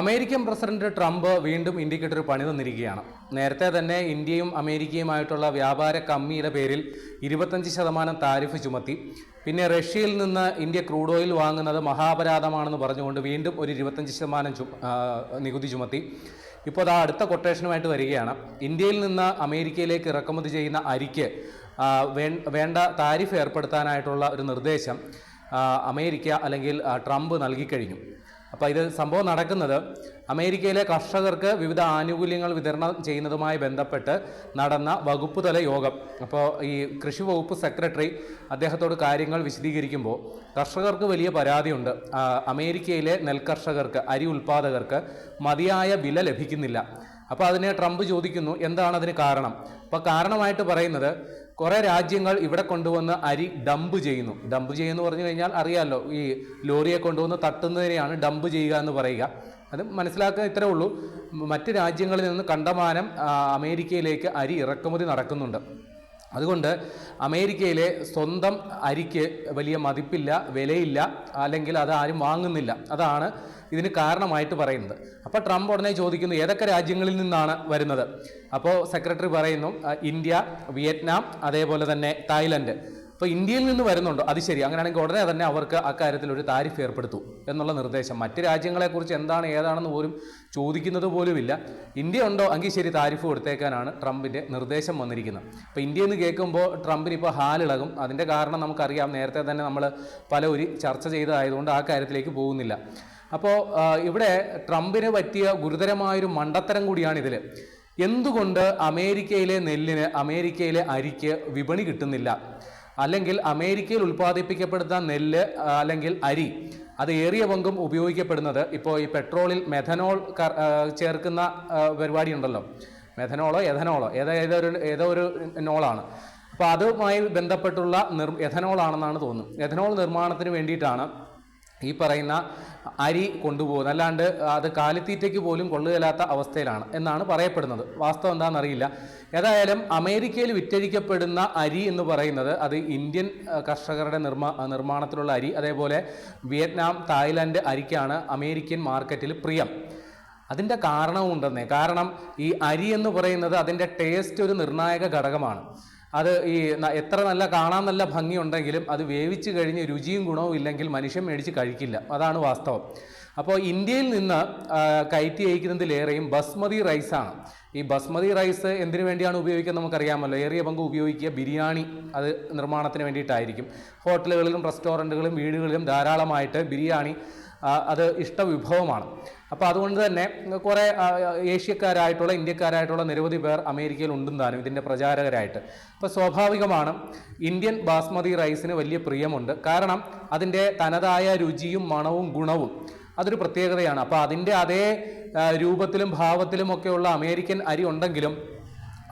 American president Trump വീണ്ടും ഇന്ത്യക്കിട്ടൊരു പണി തന്നിരിക്കുകയാണ്. നേരത്തെ തന്നെ ഇന്ത്യയും അമേരിക്കയുമായിട്ടുള്ള വ്യാപാര കമ്മിയുടെ പേരിൽ ഇരുപത്തഞ്ച് ശതമാനം താരിഫ് ചുമത്തി. പിന്നെ റഷ്യയിൽ നിന്ന് ഇന്ത്യ ക്രൂഡ് ഓയിൽ വാങ്ങുന്നത് മഹാപരാധമാണെന്ന് പറഞ്ഞുകൊണ്ട് വീണ്ടും ഒരു ഇരുപത്തഞ്ച് ശതമാനം നികുതി ചുമത്തി. ഇപ്പോൾ അത് അടുത്ത കൊട്ടേഷനുമായിട്ട് വരികയാണ്. ഇന്ത്യയിൽ നിന്ന് അമേരിക്കയിലേക്ക് ഇറക്കുമതി ചെയ്യുന്ന അരിക്ക് വേണ്ട താരിഫ് ഏർപ്പെടുത്താനായിട്ടുള്ള ഒരു നിർദ്ദേശം അമേരിക്ക അല്ലെങ്കിൽ ട്രംപ് നൽകിക്കഴിഞ്ഞു അപ്പോൾ ഇത് സംഭവം നടക്കുന്നത് അമേരിക്കയിലെ കർഷകർക്ക് വിവിധ ആനുകൂല്യങ്ങൾ വിതരണം ചെയ്യുന്നതുമായി ബന്ധപ്പെട്ട് നടന്ന വകുപ്പ് തല യോഗം. അപ്പോൾ ഈ കൃഷി വകുപ്പ് സെക്രട്ടറി അദ്ദേഹത്തോട് കാര്യങ്ങൾ വിശദീകരിക്കുമ്പോൾ കർഷകർക്ക് വലിയ പരാതിയുണ്ട്. അമേരിക്കയിലെ നെൽകർഷകർക്ക് അരി ഉൽപ്പാദകർക്ക് മതിയായ വില ലഭിക്കുന്നില്ല. അപ്പോൾ അതിനെ ട്രംപ് ചോദിക്കുന്നു. എന്താണ് അതിന് കാരണം? അപ്പോൾ കാരണമായിട്ട് പറയുന്നത് കുറേ രാജ്യങ്ങൾ ഇവിടെ കൊണ്ടുവന്ന് അരി ഡംപ് ചെയ്യുന്നു. ഡംപ് ചെയ്യുന്നു പറഞ്ഞു കഴിഞ്ഞാൽ അറിയാമല്ലോ ഈ ലോറിയെ കൊണ്ടുവന്ന് തട്ടുന്നതിനെയാണ് ഡംപ് ചെയ്യുക എന്ന് പറയുക. അത് മനസ്സിലാക്കുക ഇത്രേ ഉള്ളൂ. മറ്റ് രാജ്യങ്ങളിൽ നിന്ന് കണ്ടമാനം അമേരിക്കയിലേക്ക് അരി ഇറക്കുമതി നടക്കുന്നുണ്ട്. അതുകൊണ്ട് അമേരിക്കയിലെ സ്വന്തം അരിക്ക് വലിയ മതിപ്പില്ല വിലയില്ല അല്ലെങ്കിൽ അത് ആരും വാങ്ങുന്നില്ല. അതാണ് ഇതിന് കാരണമായിട്ട് പറയുന്നത്. അപ്പോൾ ട്രംപ് ഉടനെ ചോദിക്കുന്നു ഏതൊക്കെ രാജ്യങ്ങളിൽ നിന്നാണ് വരുന്നത്? അപ്പോൾ സെക്രട്ടറി പറയുന്നു ഇന്ത്യ വിയറ്റ്നാം അതേപോലെ തന്നെ തായ്ലൻഡ്. അപ്പോൾ ഇന്ത്യയിൽ നിന്ന് വരുന്നുണ്ടോ? അത് ശരി. അങ്ങനെയാണെങ്കിൽ ഉടനെ തന്നെ അവർക്ക് അക്കാര്യത്തിൽ ഒരു താരിഫ് ഏർപ്പെടുത്തു എന്നുള്ള നിർദ്ദേശം. മറ്റ് രാജ്യങ്ങളെക്കുറിച്ച് എന്താണ് ഏതാണെന്ന് പോലും ചോദിക്കുന്നത് പോലുമില്ല. ഇന്ത്യ ഉണ്ടോ? എങ്കിൽ ശരി താരിഫ് കൊടുത്തേക്കാനാണ് ട്രംപിന്റെ നിർദ്ദേശം വന്നിരിക്കുന്നത്. അപ്പോൾ ഇന്ത്യ എന്ന് കേൾക്കുമ്പോൾ ട്രംപിന് ഇപ്പോൾ ഹാലിളകും. അതിന്റെ കാരണം നമുക്കറിയാം. നേരത്തെ തന്നെ നമ്മൾ പല ഒരു ചർച്ച ചെയ്തതായതുകൊണ്ട് ആ കാര്യത്തിലേക്ക് പോകുന്നില്ല. അപ്പോൾ ഇവിടെ ട്രംപിന് പറ്റിയ ഗുരുതരമായൊരു മണ്ടത്തരം കൂടിയാണിതിൽ എന്തുകൊണ്ട് അമേരിക്കയിലെ നെല്ലിന് അമേരിക്കയിലെ അരിക്ക് വിപണി കിട്ടുന്നില്ല? അല്ലെങ്കിൽ അമേരിക്കയിൽ ഉൽപ്പാദിപ്പിക്കപ്പെടുന്ന നെല്ല് അല്ലെങ്കിൽ അരി അത് ഏറിയ പങ്കും ഉപയോഗിക്കപ്പെടുന്നത് ഇപ്പോൾ ഈ പെട്രോളിൽ മെഥനോൾ ചേർക്കുന്ന പരിപാടി ഉണ്ടല്ലോ. മെഥനോളോ എഥനോളോ ഏതോ ഏതോ ഒരു ഏതോ ഒരു നോളാണ്. അപ്പോൾ അതുമായി ബന്ധപ്പെട്ടുള്ള നിർ എഥനോളാണെന്നാണ് തോന്നുന്നത്. എഥനോൾ നിർമ്മാണത്തിന് വേണ്ടിയിട്ടാണ് ഈ പറയുന്ന അരി കൊണ്ടുപോകുന്നത്. അല്ലാണ്ട് അത് കാലിത്തീറ്റയ്ക്ക് പോലും കൊള്ളുകയില്ലാത്ത അവസ്ഥയിലാണ് എന്നാണ് പറയപ്പെടുന്നത്. വാസ്തവം എന്താണെന്നറിയില്ല. ഏതായാലും അമേരിക്കയിൽ വിറ്റഴിക്കപ്പെടുന്ന അരി എന്ന് പറയുന്നത് അത് ഇന്ത്യൻ കർഷകരുടെ നിർമ്മാ നിർമ്മാണത്തിലുള്ള അരി. അതേപോലെ വിയറ്റ്നാം തായ്ലാൻഡ് അരിക്കാണ് അമേരിക്കൻ മാർക്കറ്റിൽ പ്രിയം. അതിന്റെ കാരണവും ഉണ്ടെന്നേ. കാരണം ഈ അരി എന്ന് പറയുന്നത് അതിന്റെ ടേസ്റ്റ് ഒരു നിർണായക ഘടകമാണ്. അത് ഈ എത്ര നല്ല കാണാൻ നല്ല ഭംഗിയുണ്ടെങ്കിലും അത് വേവിച്ച് കഴിഞ്ഞ് രുചിയും ഗുണവും ഇല്ലെങ്കിൽ മനുഷ്യൻ മേടിച്ച് കഴിക്കില്ല. അതാണ് വാസ്തവം. അപ്പോൾ ഇന്ത്യയിൽ നിന്ന് കയറ്റി അയക്കുന്നതിലേറെയും ബസ്മതി റൈസാണ്. ഈ ബസ്മതി റൈസ് എന്തിനു വേണ്ടിയാണ് ഉപയോഗിക്കുന്നത് നമുക്കറിയാമല്ലോ. ഏറിയ പങ്ക് ഉപയോഗിക്കുക ബിരിയാണി അത് നിർമ്മാണത്തിന് വേണ്ടിയിട്ടായിരിക്കും. ഹോട്ടലുകളിലും റെസ്റ്റോറന്റുകളിലും വീടുകളിലും ധാരാളമായിട്ട് ബിരിയാണി അത് ഇഷ്ടവിഭവമാണ്. അപ്പോൾ അതുകൊണ്ട് തന്നെ കുറേ ഏഷ്യക്കാരായിട്ടുള്ള ഇന്ത്യക്കാരായിട്ടുള്ള നിരവധി പേർ അമേരിക്കയിൽ ഉണ്ടും താനും ഇതിന്റെ പ്രചാരകരായിട്ട്. അപ്പോൾ സ്വാഭാവികമാണ് ഇന്ത്യൻ ബാസ്മതി റൈസിന് വലിയ പ്രിയമുണ്ട്. കാരണം അതിന്റെ തനതായ രുചിയും മണവും ഗുണവും അതൊരു പ്രത്യേകതയാണ്. അപ്പോൾ അതിന്റെ അതേ രൂപത്തിലും ഭാവത്തിലും ഒക്കെയുള്ള അമേരിക്കൻ അരി ഉണ്ടെങ്കിലും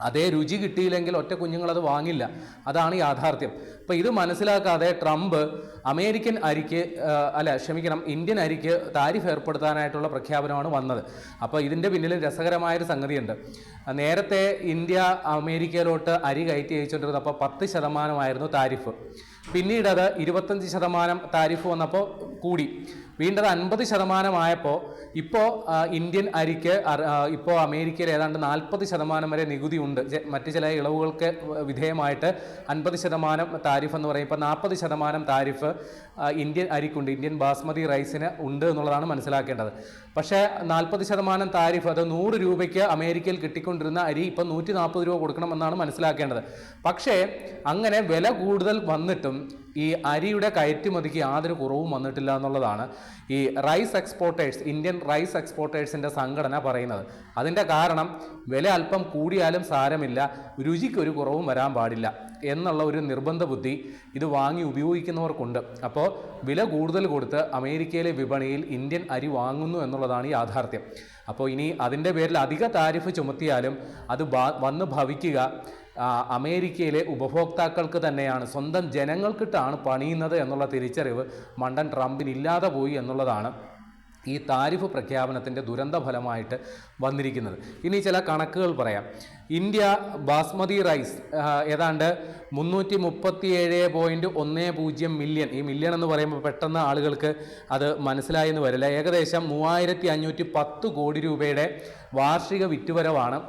അതേ രുചി കിട്ടിയില്ലെങ്കിൽ ഒറ്റ കുഞ്ഞുങ്ങളത് വാങ്ങില്ല. അതാണ് യാഥാർത്ഥ്യം. അപ്പോൾ ഇത് മനസ്സിലാക്കാതെ ട്രംപ് അമേരിക്കൻ അരിക്ക് അല്ല ക്ഷമിക്കണം ഇന്ത്യൻ അരിക്ക് താരിഫ് ഏർപ്പെടുത്താനായിട്ടുള്ള പ്രഖ്യാപനമാണ് വന്നത്. അപ്പോൾ ഇതിന്റെ പിന്നിൽ രസകരമായൊരു സംഗതിയുണ്ട്. നേരത്തെ ഇന്ത്യ അമേരിക്കയിലോട്ട് അരി കയറ്റി അയച്ചുകൊണ്ടിരുന്നത് അപ്പോൾ പത്ത് ശതമാനമായിരുന്നു താരിഫ്. പിന്നീട് അത് ഇരുപത്തഞ്ച് ശതമാനം താരിഫ് വന്നപ്പോൾ കൂടി. വീണ്ടും അത് അൻപത് ശതമാനമായപ്പോൾ ഇപ്പോൾ ഇന്ത്യൻ അരിക്ക് ഇപ്പോൾ അമേരിക്കയിൽ ഏതാണ്ട് നാൽപ്പത് ശതമാനം വരെ നികുതി ഉണ്ട്. മറ്റു ചില ഇളവുകൾക്ക് വിധേയമായിട്ട് അൻപത് ശതമാനം താരിഫ് എന്ന് പറയും ഇപ്പോൾ നാൽപ്പത് ശതമാനം താരിഫ് ഇന്ത്യൻ അരിക്കുണ്ട്. ഇന്ത്യൻ ബാസ്മതി റൈസിന് ഉണ്ട് എന്നുള്ളതാണ് മനസ്സിലാക്കേണ്ടത്. പക്ഷേ നാൽപ്പത് ശതമാനം താരിഫ് അത് നൂറ് രൂപയ്ക്ക് അമേരിക്കയിൽ കിട്ടിക്കൊണ്ടിരുന്ന അരി ഇപ്പം നൂറ്റി നാൽപ്പത് രൂപ കൊടുക്കണമെന്നാണ് മനസ്സിലാക്കേണ്ടത്. പക്ഷേ അങ്ങനെ വില കൂടുതൽ വന്നിട്ടും ഈ അരിയുടെ കയറ്റുമതിക്ക് യാതൊരു കുറവും വന്നിട്ടില്ല എന്നുള്ളതാണ് ഈ റൈസ് എക്സ്പോർട്ടേഴ്സ് ഇന്ത്യൻ റൈസ് എക്സ്പോർട്ടേഴ്സിന്റെ സംഘടന പറയുന്നത്. അതിന്റെ കാരണം വില അല്പം കൂടിയാലും സാരമില്ല രുചിക്ക് ഒരു കുറവും വരാൻ പാടില്ല എന്നുള്ള ഒരു നിർബന്ധ ബുദ്ധി ഇത് വാങ്ങി ഉപയോഗിക്കുന്നവർക്കുണ്ട്. അപ്പോൾ വില കൂടുതൽ കൊടുത്ത് അമേരിക്കയിലെ വിപണിയിൽ ഇന്ത്യൻ അരി വാങ്ങുന്നു എന്നുള്ളതാണ് യാഥാർത്ഥ്യം. അപ്പോൾ ഇനി അതിന്റെ പേരിൽ അധിക താരിഫ് ചുമത്തിയാലും അത് വന്ന് ഭവിക്കുക അമേരിക്കയിലെ ഉപഭോക്താക്കൾക്ക് തന്നെയാണ് സ്വന്തം ജനങ്ങൾക്കിട്ടാണ് പണിയുന്നത് എന്നുള്ള തിരിച്ചറിവ് മണ്ടൻ ട്രംപിനില്ലാതെ പോയി എന്നുള്ളതാണ് ഈ താരിഫ് പ്രഖ്യാപനത്തിന്റെ ദുരന്ത ഫലമായിട്ട് വന്നിരിക്കുന്നത്. ഇനി ചില കണക്കുകൾ പറയാം. ഇന്ത്യ ബാസ്മതി റൈസ് ഏതാണ്ട് മുന്നൂറ്റി മുപ്പത്തി ഏഴ് പോയിന്റ് ഒന്ന് പൂജ്യം മില്യൺ. ഈ മില്യൺ എന്ന് പറയുമ്പോൾ പെട്ടെന്ന് ആളുകൾക്ക് അത് മനസ്സിലായെന്ന് വരില്ല. ഏകദേശം മൂവായിരത്തി അഞ്ഞൂറ്റി പത്ത് കോടി രൂപയുടെ വാർഷിക വിറ്റുവരവാണ്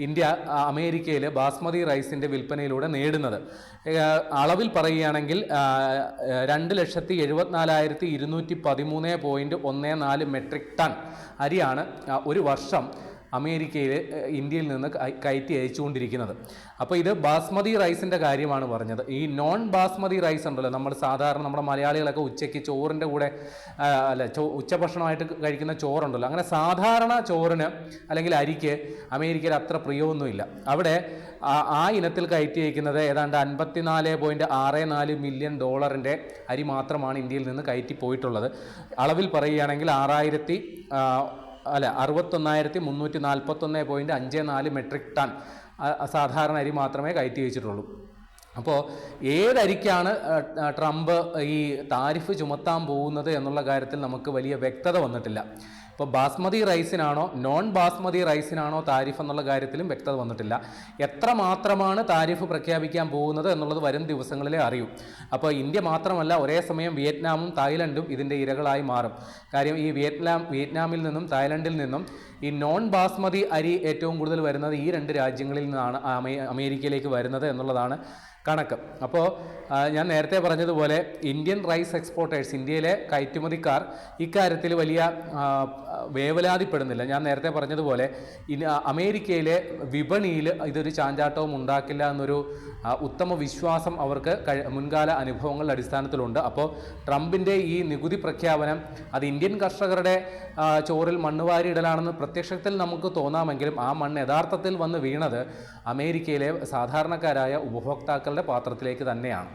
ഇന്ത്യ അമേരിക്കയിൽ ബാസ്മതി റൈസിന്റെ വിൽപ്പനയിലൂടെ നേടുന്നത്. അളവിൽ പറയുകയാണെങ്കിൽ രണ്ട് ലക്ഷത്തി എഴുപത്തിനാലായിരത്തി ഇരുന്നൂറ്റി പതിമൂന്ന് പോയിന്റ് ഒന്ന് നാല് മെട്രിക് ടൺ അരിയാണ് ഒരു വർഷം അമേരിക്കയിൽ ഇന്ത്യയിൽ നിന്ന് കയ- കയറ്റി അയച്ചുകൊണ്ടിരിക്കുന്നത്. അപ്പോൾ ഇത് ബാസ്മതി റൈസിന്റെ കാര്യമാണ് പറഞ്ഞത്. ഈ നോൺ ബാസ്മതി റൈസ് ഉണ്ടല്ലോ നമ്മൾ സാധാരണ നമ്മുടെ മലയാളികളൊക്കെ ഉച്ചയ്ക്ക് ചോറിന്റെ കൂടെ അല്ല ചോ ഉച്ചഭക്ഷണമായിട്ട് കഴിക്കുന്ന ചോറുണ്ടല്ലോ. അങ്ങനെ സാധാരണ ചോറിന് അല്ലെങ്കിൽ അരിക്ക് അമേരിക്കയിൽ അത്ര പ്രിയമൊന്നുമില്ല. അവിടെ ആ ഇനത്തിൽ കയറ്റി അയക്കുന്നത് ഏതാണ്ട് അൻപത്തിനാല് പോയിന്റ് ആറ് നാല് മില്യൺ ഡോളറിന്റെ അരി മാത്രമാണ് ഇന്ത്യയിൽ നിന്ന് കയറ്റി പോയിട്ടുള്ളത്. അളവിൽ പറയുകയാണെങ്കിൽ ആറായിരത്തി അല്ല അറുപത്തൊന്നായിരത്തി മുന്നൂറ്റി നാൽപ്പത്തൊന്ന് പോയിന്റ് അഞ്ച് നാല് മെട്രിക് ടൺ സാധാരണ അരി മാത്രമേ കയറ്റി വെച്ചിട്ടുള്ളൂ. അപ്പോൾ ഏതരിക്കാണ് ട്രംപ് ഈ താരിഫ് ചുമത്താൻ പോകുന്നത് എന്നുള്ള കാര്യത്തിൽ നമുക്ക് വലിയ വ്യക്തത വന്നിട്ടില്ല. ഇപ്പോൾ ബാസ്മതി റൈസിനാണോ നോൺ ബാസ്മതി റൈസിനാണോ താരിഫ് എന്നുള്ള കാര്യത്തിലും വ്യക്തത വന്നിട്ടില്ല. എത്ര മാത്രമാണ് താരിഫ് പ്രഖ്യാപിക്കാൻ പോകുന്നത് എന്നുള്ളത് വരും ദിവസങ്ങളിലേ അറിയൂ. അപ്പോൾ ഇന്ത്യ മാത്രമല്ല ഒരേ സമയം വിയറ്റ്നാമും തായ്ലൻഡും ഇതിന്റെ ഇരകളായി മാറും. കാര്യം ഈ വിയറ്റ്നാം വിയറ്റ്നാമിൽ നിന്നും തായ്ലൻഡിൽ നിന്നും ഈ നോൺ ബാസ്മതി അരി ഏറ്റവും കൂടുതൽ വരുന്നത് ഈ രണ്ട് രാജ്യങ്ങളിൽ നിന്നാണ് അമേരിക്കയിലേക്ക് വരുന്നത് എന്നുള്ളതാണ് കണക്ക്. അപ്പോൾ ഞാൻ നേരത്തെ പറഞ്ഞതുപോലെ ഇന്ത്യൻ റൈസ് എക്സ്പോർട്ടേഴ്സ് ഇന്ത്യയിലെ കയറ്റുമതിക്കാർ ഇക്കാര്യത്തിൽ വലിയ വേവലാതിപ്പെടുന്നില്ല. ഞാൻ നേരത്തെ പറഞ്ഞതുപോലെ ഇനി അമേരിക്കയിലെ വിപണിയിൽ ഇതൊരു ചാഞ്ചാട്ടവും ഉണ്ടാക്കില്ല എന്നൊരു ഉത്തമ വിശ്വാസം അവർക്ക് മുൻകാല അനുഭവങ്ങളുടെ അടിസ്ഥാനത്തിലുണ്ട്. അപ്പോൾ ട്രംപിന്റെ ഈ നികുതി പ്രഖ്യാപനം അത് ഇന്ത്യൻ കർഷകരുടെ ചോറിൽ മണ്ണ് വാരിയിടലാണെന്ന് പ്രത്യക്ഷത്തിൽ നമുക്ക് തോന്നാമെങ്കിലും ആ മണ്ണ് യഥാർത്ഥത്തിൽ വന്ന് വീണത് അമേരിക്കയിലെ സാധാരണക്കാരായ ഉപഭോക്താക്കളുടെ പാത്രത്തിലേക്ക് തന്നെയാണ്.